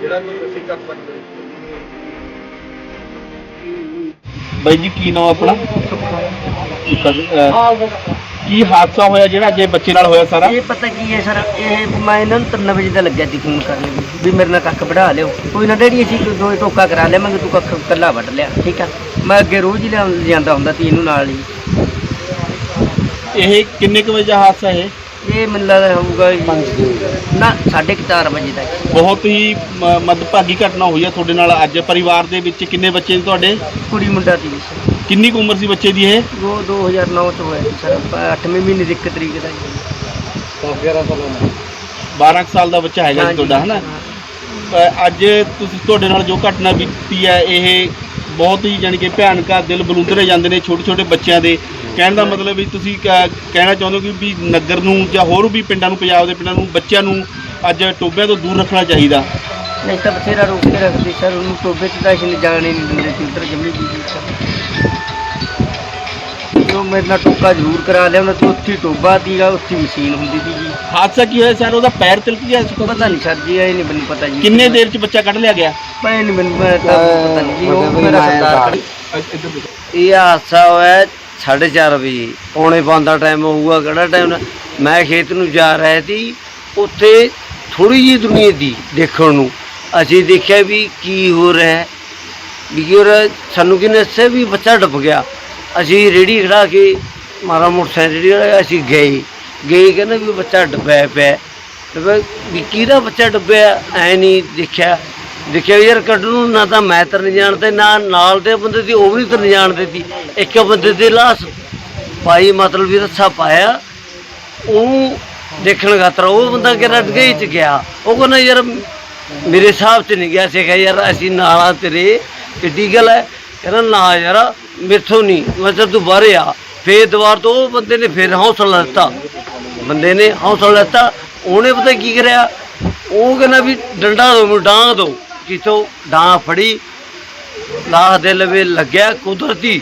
ਜਿਹੜਾ ਕੋਈ ਅਸੀਂ ਕਰ ਸਕਦੇ ਬਾਈ ਜੀ ਕੀ ਨਾਮ ਆਪਣਾ? ਕੀ ਹਾਦਸਾ ਹੋਇਆ ਜਿਹੜਾ ਜੇ ਬੱਚੇ ਨਾਲ ਹੋਇਆ ਸਾਰਾ? ਇਹ ਪਤਾ ਕੀ ਹੈ ਸਰ ਇਹ ਮੈਂ ਇਹਨਾਂ ਨੂੰ 3 ਵਜੇ ਦਾ ਲੱਗਿਆ ਸੀ ਫੋਨ ਕਰਨ ਲਈ ਵੀ ਮੇਰੇ ਨਾਲ ਕੱਖ ਵਢਾ ਲਿਓ। ਕੋਈ ਨਾ ਡੈਡੀ ਅਸੀਂ ਦੋ ਟੋਕਾ ਕਰਾ ਲਿਆ ਮੈਂ ਤੂੰ ਕੱਖ ਕੱਲਾ ਵੱਢ ਲਿਆ ਠੀਕ ਆ? ਮੈਂ ਅੱਗੇ ਰੋਜ਼ ਹੀ ਲਿਆਉਂ ਜਾਂਦਾ ਹੁੰਦਾ ਸੀ ਇਹਨੂੰ ਨਾਲ ਹੀ। ਇਹ ਕਿੰਨੇ ਕੁ ਵਜੇ ਦਾ ਹਾਦਸਾ ਇਹ? ਇਹ ਮੈਨੂੰ ਲੱਗਦਾ ਹੋਊਗਾ ਜੀ- ਨਾ 4:30 ਵਜੇ ਦਾ ਜੀ। ਬਹੁਤ ਹੀ ਮ- ਮੰਦਭਾਗੀ ਘਟਨਾ ਹੋਈ ਹੈ ਤੁਹਾਡੇ ਨਾਲ। ਅੱਜ ਪਰਿਵਾਰ ਦੇ ਵਿੱਚ ਕਿੰਨੇ ਬੱਚੇ ਨੇ ਤੁਹਾਡੇ? ਕੁੜੀ ਮੁੰਡਾ ਸੀ ਕਿੰਨੀ ਕੁ ਉਮਰ ਸੀ ਬੱਚੇ ਦੀ ਇਹ? ਉਹ 2009 ਚ ਹੋਇਆ ਸੀ ਸਰ। 8ਵੇਂ ਮਹੀਨੇ ਦੀ ਇੱਕ ਤਰੀਕ ਦਾ ਜੀ। 12 ਕੁ ਸਾਲ ਦਾ ਬੱਚਾ ਹੈਗਾ ਜੀ ਹਾਂਜੀ, ਤੁਹਾਡਾ ਹਨਾ? ਅੱਜ ਤੁਸੀਂ ਤੁਹਾਡੇ ਨਾਲ ਜੋ ਘਟਨਾ ਬੀਤੀ ਹੈ ਇਹ ਬਹੁਤ ਹੀ ਜਾਣੀ ਕਿ ਭਿਆਨਕ ਆ ਦਿਲ ਬਲੂੰਦਰੇ ਜਾਂਦੇ ਨੇ ਛੋਟੇ ਛੋਟੇ ਬੱਚਿਆਂ ਦੇ। ਕਹਿਣ ਦਾ ਮਤਲਬ ਵੀ ਤੁਸੀਂ ਕ- ਕਹਿਣਾ ਚਾਹੁੰਦੇ ਹੋ ਕਿ ਵੀ ਨਗਰ ਨੂੰ ਜਾਂ ਹੋਰ ਵੀ ਪਿੰਡਾਂ ਨੂੰ ਪੰਜਾਬ ਦੇ ਪਿੰਡਾਂ ਨੂੰ ਬੱਚਿਆਂ ਨੂੰ ਅੱਜ ਟੋਬਿਆਂ ਤੋਂ ਦੂਰ ਰੱਖਣਾ ਚਾਹੀਦਾ। ਨਹੀਂ ਤਾਂ ਬਥੇਰਾ ਰੋਕ ਕੇ ਰੱਖਦੇ ਸਰ ਉਹਨੂੰ ਟੋਬੇ ਚ ਤਾਂ ਅਸੀਂ ਨਹੀਂ ਜਾਣ ਹੀ ਨਹੀਂ ਦਿੰਦੇ ਸੀ ਉੱਧਰ ਜੰਮੀ ਦੀ ਜੋ ਮੇਰੇ ਨਾਲ ਟੋਕਾ ਜ਼ਰੂਰ ਕਰਾ ਲਿਆ ਉਹਨਾਂ ਤੋਂ ਉੱਥੇ ਟੋਬਾ ਸੀਗਾ ਉੱਥੇ ਮਸ਼ੀਨ ਹੁੰਦੀ ਸੀ ਜੀ। ਹਾਦਸਾ ਕੀ ਹੋਇਆ ਸਰ? ਉਹਦਾ ਪੈਰ ਤਿਲਕ ਗਿਆ ਸੀ ਪਤਾ ਨਹੀਂ ਸਰ ਜੀ ਇਹ ਨਹੀਂ ਮੈਨੂੰ ਪਤਾ ਜੀ। ਕਿੰਨੇ ਦੇਰ ਚ ਬੱਚਾ ਕੱਢ ਲਿਆ ਗਿਆ? ਮੈਂ ਨਹੀਂ ਮੈਨੂੰ ਮੈਂ ਤਾਂ ਪਤਾ ਨਹੀਂ ਜੀ ਉਹ ਮੇਰਾ ਸਰਦਾਰ ਖੜੀ ਇਹ ਹਾਦਸਾ ਹੋਇਆ 4:30 ਵਜੇ। ਪੌਣੇ ਪੰਜ ਦਾ ਟਾਈਮ ਹੋਊਗਾ ਕਿਹੜਾ ਟਾਈਮ ਮੈਂ ਖੇਤ ਨੂੰ ਜਾ ਰਿਹਾ ਸੀ ਉੱਥੇ ਥੋੜੀ ਜਿਹੀ ਦੁਨੀਆ ਦੀ ਦੇਖਣ ਨੂੰ। ਅਸੀਂ ਦੇਖਿਆ ਵੀ ਕੀ ਹੋ ਰਿਹਾ ਹੈ। ਵੀ ਕੀ ਹੋ ਰਿਹਾ ਸਾਨੂੰ ਕਿਨੇ ਦੱਸਿਆ ਵੀ ਬੱਚਾ ਡੁੱਬ ਗਿਆ। ਅਸੀਂ ਰੇੜੀ ਖੜਾ ਕੇ ਮਾਰਾ ਮੋਟਰਸਾਈਕਲ ਰੇੜੀ ਅਸੀਂ ਗਏ। ਗਏ ਕਹਿੰਦੇ ਵੀ ਬੱਚਾ ਡੱਬਿਆ ਪਿਆ। ਹੈ। ਵੀ ਕਿਹਦਾ ਬੱਚਾ ਡੱਬਿਆ, ਐ ਨਹੀਂ ਦੇਖਿਆ। ਦੇਖਿਆ ਵੀ ਯਾਰ ਕੱਢਣ ਨੂੰ ਨਾ ਤਾਂ ਮੈਂ ਤਰਨ ਜਾਣਦੇ, ਨਾ ਨਾਲ ਦੇ ਬੰਦੇ ਦੀ, ਉਹ ਵੀ ਨਹੀਂ ਤਰਨ ਜਾਣਦੇ ਸੀ। ਇੱਕ ਬੰਦੇ ਦੀ ਲਾਸ਼ ਪਾਈ, ਮਤਲਬ ਵੀ ਰੱਸਾ ਪਾਇਆ। ਉਹਨੂੰ ਦੇਖਣ ਖਾਤਰ ਉਹ ਬੰਦਾ ਕਿ ਰੱਟ ਗਈ ਚ ਗਿਆ। ਉਹ ਕਹਿੰਦਾ, ਯਾਰ ਮੇਰੇ ਹਿਸਾਬ ਚ ਨਹੀਂ ਗਿਆ ਸੀਗਾ, ਯਾਰ ਅਸੀਂ ਨਾਲਾ ਤੇਰੇ ਕਿੱਡੀ ਗੱਲ ਹੈ। ਕਹਿੰਦਾ ਨਾ ਯਾਰ ਮੇਥੋਂ ਨਹੀਂ ਮੈਂ ਕਿਹਾ ਤੂੰ ਬਾਹਰ ਆ। ਫੇਰ ਦੁਬਾਰ ਤੋਂ ਉਹ ਬੰਦੇ ਨੇ ਫੇਰ ਹੌਸਲਾ ਦਿੱਤਾ। ਬੰਦੇ ਨੇ ਹੌਸਲਾ ਦਿੱਤਾ। ਉਹਨੇ ਪਤਾ ਕੀ ਕਰਿਆ? ਉਹ ਕਹਿੰਦਾ ਵੀ ਡੰਡਾ ਦੋ ਮੈਨੂੰ ਡਾਂਗ ਦੋ। ਕਿਤੋਂ ਡਾਂਗ ਫੜੀ ਲਾਹ ਦੇ ਲਵੇ ਲੱਗਿਆ ਕੁਦਰਤੀ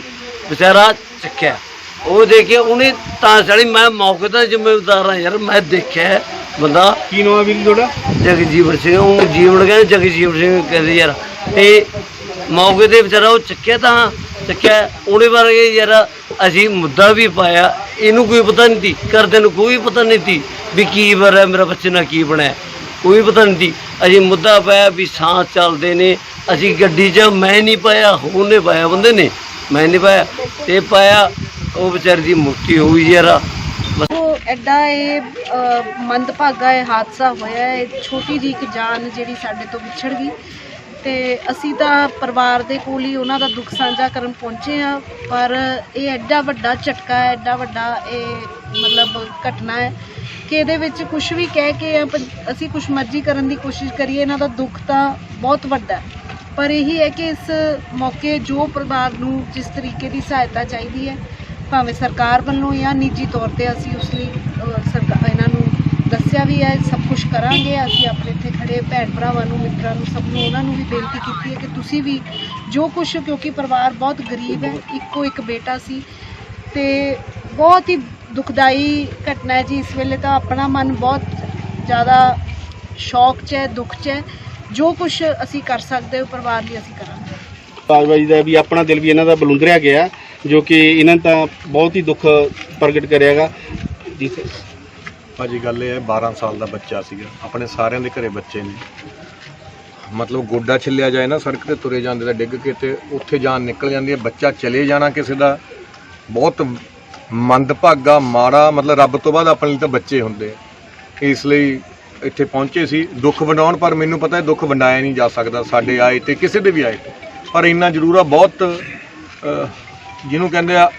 ਵਿਚਾਰਾ ਚੱਕਿਆ। ਉਹ ਦੇਖਿਆ ਉਹਨੇ ਤਾਂ ਚੜੀ ਮੈਂ ਮੌਕੇ ਦਾ ਜ਼ਿੰਮੇਵਾਰ ਹਾਂ ਯਾਰ। ਮੈਂ ਦੇਖਿਆ ਬੰਦਾ। ਕੀ ਨਾਮ ਹੈ ਵੀਰ ਤੁਹਾਡਾ? ਜਗਜੀਵਨ ਸਿੰਘ। ਉਹ ਜੀਵਨ ਕਹਿੰਦੇ ਜਗਜੀਵਨ ਸਿੰਘ ਕਹਿੰਦੇ ਯਾਰ। ਤੇ ਮੌਕੇ ਤੇ ਵਿਚਾਰਾ ਉਹ ਚੱਕਿਆ ਤਾਂ, ਚੱਕਿਆ। ਉਹਨੇ ਬਾਰੇ ਯਾਰ, ਅਸੀਂ ਮੁੱਦਾ ਵੀ ਪਾਇਆ। ਇਹਨੂੰ ਕੋਈ ਪਤਾ ਨਹੀਂ ਸੀ ਕਰਦੇ ਨੂੰ ਕੋਈ ਪਤਾ ਨਹੀਂ ਸੀ ਵੀ ਕੀ ਬਰ ਮੇਰਾ ਬੱਚੇ ਨਾਲ ਕੀ ਬਣਿਆ। ਕੋਈ ਪਤਾ ਨਹੀਂ ਸੀ ਅਸੀਂ ਮੁੱਦਾ ਪਾਇਆ ਵੀ ਸਾਹ ਚੱਲਦੇ ਨੇ। ਅਸੀਂ ਗੱਡੀ 'ਚ ਮੈਂ ਨਹੀਂ ਪਾਇਆ, ਉਹਨੇ ਪਾਇਆ, ਬੰਦੇ ਨੇ। ਮੈਂ ਨਹੀਂ ਪਾਇਆ। ਤੇ ਪਾਇਆ, ਉਹ ਵਿਚਾਰੀ ਦੀ ਮੁਕਤੀ ਹੋਈ ਯਾਰ। ਉਹ ਐਡਾ ਇਹ ਮੰਦਭਾਗਾ ਇਹ ਹਾਦਸਾ ਹੋਇਆ। ਹੈ ਛੋਟੀ ਜੀ ਇੱਕ ਜਾਨ ਜਿਹੜੀ ਸਾਡੇ ਤੋਂ ਵਿਛੜ ਗਈ। ਤੇ ਅਸੀਂ ਤਾਂ ਪਰਿਵਾਰ ਦੇ ਕੋਲ ਹੀ ਉਹਨਾਂ ਦਾ ਦੁੱਖ ਸਾਂਝਾ ਕਰਨ ਪਹੁੰਚੇ ਆ ਪਰ ਇਹ ਐਡਾ ਵੱਡਾ ਝਟਕਾ ਹੈ, ਐਡਾ ਵੱਡਾ ਇਹ ਮਤਲਬ ਘਟਨਾ ਹੈ ਕਿ ਇਹਦੇ ਵਿੱਚ ਕੁਝ ਵੀ ਕਹਿ ਕੇ ਆਪਾਂ- ਅਸੀਂ ਕੁਝ ਮਰਜ਼ੀ ਕਰਨ ਦੀ ਕੋਸ਼ਿਸ਼ ਕਰੀਏ, ਇਹਨਾਂ ਦਾ ਦੁੱਖ ਤਾਂ ਬਹੁਤ ਵੱਡਾ ਹੈ। ਪਰ ਇਹੀ ਹੈ ਕਿ ਇਸ ਮੌਕੇ ਜੋ ਪਰਿਵਾਰ ਨੂੰ ਜਿਸ ਤਰੀਕੇ ਦੀ ਸਹਾਇਤਾ ਚਾਹੀਦੀ ਹੈ, ਭਾਵੇਂ ਸਰਕਾਰ ਵੱਲੋਂ ਜਾਂ ਨਿੱਜੀ ਤੌਰ ਤੇ ਅਸੀਂ ਉਸ ਲਈ ਦੱਸਿਆ ਵੀ ਹੈ, ਸਭ ਕੁਝ ਕਰਾਂਗੇ, ਅਸੀਂ ਆਪਣੇ ਇੱਥੇ ਖੜੇ ਭੈਣ ਭਰਾਵਾਂ ਨੂੰ, ਮਿੱਤਰਾਂ ਨੂੰ, ਸਭ ਨੂੰ ਉਹਨਾਂ ਨੂੰ ਵੀ ਬੇਨਤੀ ਕੀਤੀ ਹੈ ਕਿ ਤੁਸੀਂ ਵੀ ਜੋ ਕੁਝ ਕਿਉਂਕਿ ਪਰਿਵਾਰ ਬਹੁਤ ਗਰੀਬ ਹੈ, ਇੱਕੋ ਇੱਕ ਬੇਟਾ ਸੀ ਤੇ ਬਹੁਤ ਹੀ ਦੁਖਦਾਈ ਘਟਨਾ ਹੈ ਜੀ। ਇਸ ਵੇਲੇ ਤਾਂ ਆਪਣਾ ਮਨ ਬਹੁਤ ਜ਼ਿਆਦਾ ਸ਼ੌਕ 'ਚ ਹੈ, ਦੁੱਖ 'ਚ ਹੈ। ਜੋ ਕੁਝ ਅਸੀਂ ਕਰ ਸਕਦੇ ਹਾਂ ਪਰਿਵਾਰ ਲਈ ਅਸੀਂ ਕਰਾਂਗੇ। ਤਾਜਬਾਜੀ ਦਾ ਵੀ ਆਪਣਾ ਦਿਲ ਵੀ ਇਹਨਾਂ ਦਾ ਬਲੁੰਦਰਿਆ ਗਿਆ, ਜੋ ਕਿ ਇਹਨਾਂ ਨੇ ਤਾਂ ਬਹੁਤ ਹੀ ਦੁੱਖ ਪ੍ਰਗਟ ਕਰਿਆਗਾ। ਜੀ ਭਾਜੀ, ਗੱਲ ਇਹ ਹੈ 12 ਸਾਲ ਦਾ ਬੱਚਾ ਸੀਗਾ। ਆਪਣੇ ਸਾਰਿਆਂ ਦੇ ਘਰੇ ਬੱਚੇ ਨੇ। ਮਤਲਬ ਗੋਡਾ ਛਿੱਲਿਆ ਜਾਏ ਨਾ, ਸੜਕ ਤੇ ਤੁਰੇ ਜਾਂਦੇ ਤਾਂ ਡਿੱਗ ਕੇ ਤੇ ਉੱਥੇ ਜਾਨ ਨਿਕਲ ਜਾਂਦੀ ਹੈ। ਬੱਚਾ ਚਲੇ ਜਾਣਾ ਕਿਸੇ ਦਾ, ਬਹੁਤ ਮੰਦਭਾਗਾ, ਮਾੜਾ, ਮਤਲਬ ਰੱਬ ਤੋਂ ਬਾਅਦ ਆਪਣੇ ਲਈ ਤਾਂ ਬੱਚੇ ਹੁੰਦੇ ਇਸ ਲਈ ਇੱਥੇ ਪਹੁੰਚੇ ਸੀ। ਦੁੱਖ ਵੰਡਾਉਣ, ਪਰ ਮੈਨੂੰ ਪਤਾ ਹੈ ਦੁੱਖ ਵੰਡਾਇਆ ਨਹੀਂ ਜਾ ਸਕਦਾ। ਸਾਡੇ ਆਏ ਤੇ ਕਿਸੇ ਦੇ ਵੀ ਆਏ ਪਰ ਇੰਨਾ ਜ਼ਰੂਰ ਆ, ਬਹੁਤ ਜਿਹਨੂੰ ਕਹਿੰਦੇ ਆ,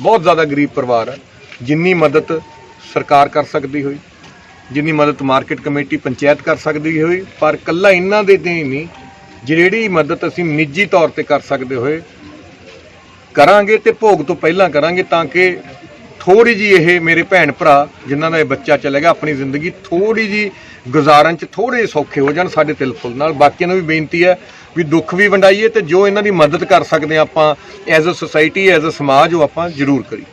ਬਹੁਤ ਜ਼ਿਆਦਾ ਗਰੀਬ ਪਰਿਵਾਰ ਹੈ ਜਿੰਨੀ ਮਦਦ ਸਰਕਾਰ ਕਰ ਸਕਦੀ ਹੋਈ, ਜਿੰਨੀ ਮਦਦ ਮਾਰਕੀਟ ਕਮੇਟੀ ਪੰਚਾਇਤ ਕਰ ਸਕਦੀ ਹੋਈ, ਪਰ ਕੱਲਾ ਇਹਨਾਂ ਦੇ ਤੇ ਹੀ ਨਹੀਂ, ਜਿਹੜੀ ਮਦਦ ਅਸੀਂ ਨਿੱਜੀ ਤੌਰ ਤੇ ਕਰ ਸਕਦੇ ਹੋਏ, ਕਰਾਂਗੇ ਤੇ ਭੋਗ ਤੋਂ ਪਹਿਲਾਂ ਕਰਾਂਗੇ ਤਾਂ ਕਿ ਥੋੜੀ ਜੀ ਇਹ ਮੇਰੇ ਭੈਣ ਭਰਾ, ਜਿਨ੍ਹਾਂ ਦਾ ਇਹ ਬੱਚਾ ਚਲੇ ਗਿਆ ਆਪਣੀ ਜ਼ਿੰਦਗੀ ਥੋੜੀ ਜੀ ਗੁਜ਼ਾਰਨ ਚ ਥੋੜੇ ਸੌਖੇ ਹੋ ਜਾਣ ਸਾਡੇ ਤਿਲ ਫੁੱਲ ਨਾਲ। ਬਾਕੀਆਂ ਨੂੰ ਵੀ ਬੇਨਤੀ ਹੈ ਵੀ ਦੁੱਖ ਵੀ ਵੰਡਾਈਏ ਤੇ ਜੋ ਇਹਨਾਂ ਦੀ ਮਦਦ ਕਰ ਸਕਦੇ ਹਾਂ ਆਪਾਂ as a society as a ਸਮਾਜ, ਉਹ ਆਪਾਂ ਜ਼ਰੂਰ ਕਰੀਏ।